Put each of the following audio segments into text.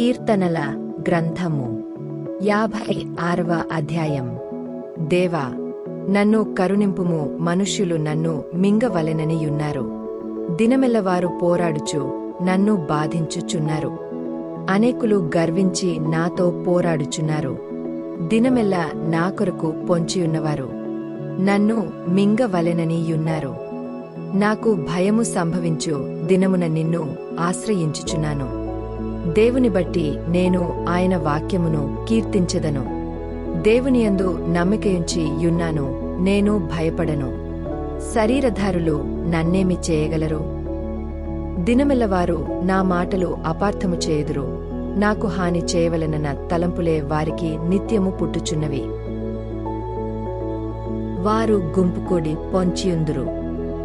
కీర్తనల గ్రంథము. యాభై ఆరవ అధ్యాయం. దేవా నన్ను కరుణింపుము మనుష్యులు నన్ను మింగవలెననియున్నారు. దినమెల్లవారు పోరాడుచు నన్ను బాధించుచున్నారు. అనేకులు గర్వించి నాతో పోరాడుచున్నారు. దినమెల్ల నా కొరకు పొంచియున్నవారు నన్ను మింగవలెననియున్నారు. నాకు భయము సంభవించు దినమున నిన్ను ఆశ్రయించుచున్నాను. దేవుని బట్టి నేను ఆయన వాక్యమును కీర్తించెదను. దేవునియందు నమ్మికయుంచి యున్నాను నేను భయపడను. శరీరధారులు నన్నేమి చేయగలరు? దినమెల్లవారు నా మాటలు అపార్థము చేయుదురు. నాకు హాని చేయవలనన్న తలంపులే వారికి నిత్యము పుట్టుచున్నవి. వారు గుంపుకూడి పొంచియుందురు.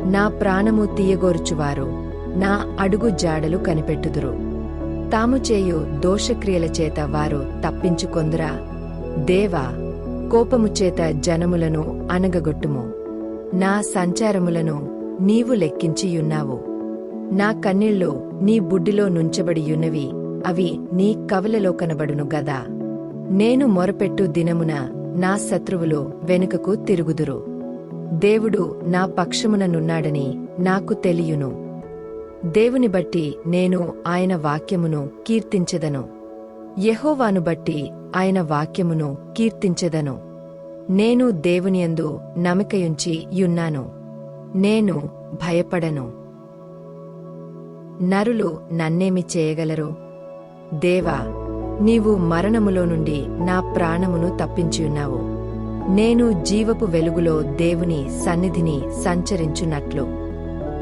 నా ప్రాణము తీయగోరుచువారు. నా అడుగు జాడలు కనిపెట్టుదురు. తాము చేయు దోషక్రియల చేత వారు తప్పించుకొందురా. దేవా కోపము చేత జనములను అనగగొట్టుము నా సంచారములను నీవు లెక్కించియున్నావు. నా కన్నీళ్ళు నీ బుడ్డిలో నుంచబడియున్నవి అవి నీ కవలలో కనబడును గదా. నేను మొరపెట్టు దినమున నా శత్రువులు వెనుకకు తిరుగుదురు. దేవుడు నా పక్షముననున్నాడని నాకు తెలియును. దేవుని బట్టి నేను ఆయన వాక్యమును కీర్తించెదను. యహోవాను బట్టి ఆయన వాక్యమును కీర్తించెదను. నేను దేవునియందు నమికయుంచి యున్నాను. నేను భయపడను. నరులు నన్నేమి చేయగలరు? దేవా నీవు మరణములో నుండి నా ప్రాణమును తప్పించియున్నావు నేను జీవపు వెలుగులో దేవుని సన్నిధిని సంచరించున్నట్లు.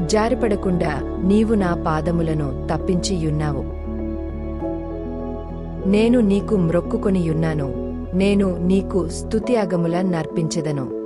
జారిపడకుండా నీవు నా పాదములను తప్పించియున్నావు. నేను నీకు మ్రొక్కుకొనియున్నాను. నేను నీకు స్తుత్యాగముల నర్పించెదను